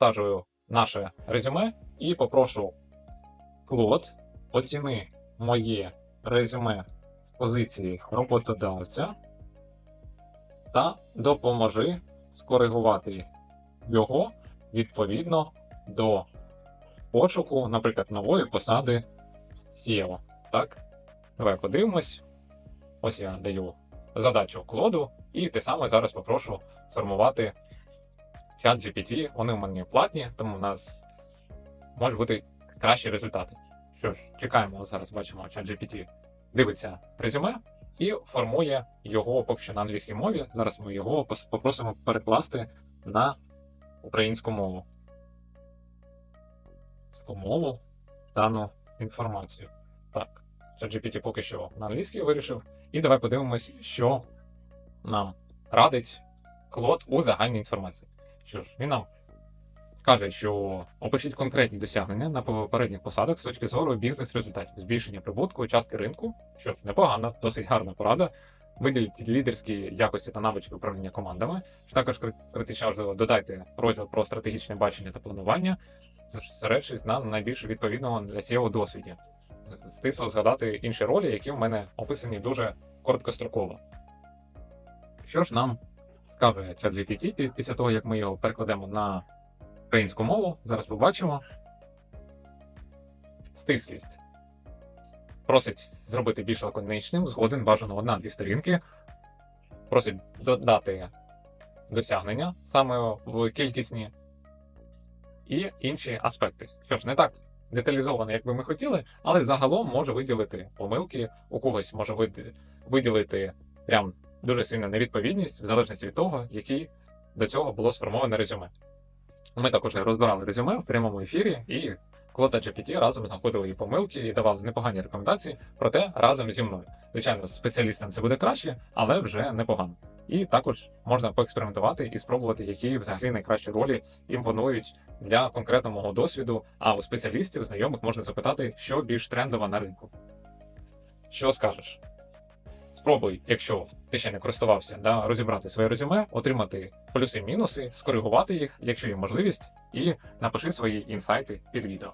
завантажую наше резюме і попрошу Клод, оціни моє резюме в позиції роботодавця та допоможи скоригувати його відповідно до пошуку, наприклад, нової посади SEO. Так? Давай подивимось. Ось я даю задачу Клоду, і те саме зараз попрошу сформувати чат GPT. Вони у мене платні, тому в нас можуть бути кращі результати. Що ж, чекаємо, зараз бачимо, чат GPT дивиться резюме і формує його поки що на англійській мові. Зараз ми його попросимо перекласти на українську мову. Мову дану інформацію. Так, ChatGPT поки що на англійській вирішив. І давай подивимось, що нам радить Клод у загальній інформації. Що ж, він нам каже, що опишіть конкретні досягнення на попередніх посадах з точки зору бізнес-результатів, збільшення прибутку, частки ринку. Що ж, непогано, досить гарна порада. Виділіть лідерські якості та навички управління командами. Також кри- критично важливо додайте розділ про стратегічне бачення та планування, зосередшись на найбільш відповідного для SEO досвіді. Стисло згадати інші ролі, які в мене описані дуже короткостроково. Що ж нам скаже ChatGPT пі- після того, як ми його перекладемо на українську мову, зараз побачимо. Стислість. Просить зробити більш лаконічним, згоден бажано одна-дві сторінки. Просить додати досягнення саме в кількісні і інші аспекти. Що ж, не так деталізовано, як би ми хотіли, але загалом може виділити помилки, у когось може виділити прям дуже сильну невідповідність, в залежності від того, який до цього було сформоване резюме. Ми також розбирали резюме в прямому ефірі, і Клота GPT разом знаходили і помилки, і давали непогані рекомендації, проте разом зі мною. Звичайно, спеціалістам це буде краще, але вже непогано. І також можна поекспериментувати і спробувати, які взагалі найкращі ролі імпонують для конкретного досвіду. А у спеціалістів, знайомих можна запитати, що більш трендово на ринку. Що скажеш? Спробуй, якщо ти ще не користувався, да, розібрати своє резюме, отримати плюси-мінуси, скоригувати їх, якщо є можливість, і напиши свої інсайти під відео.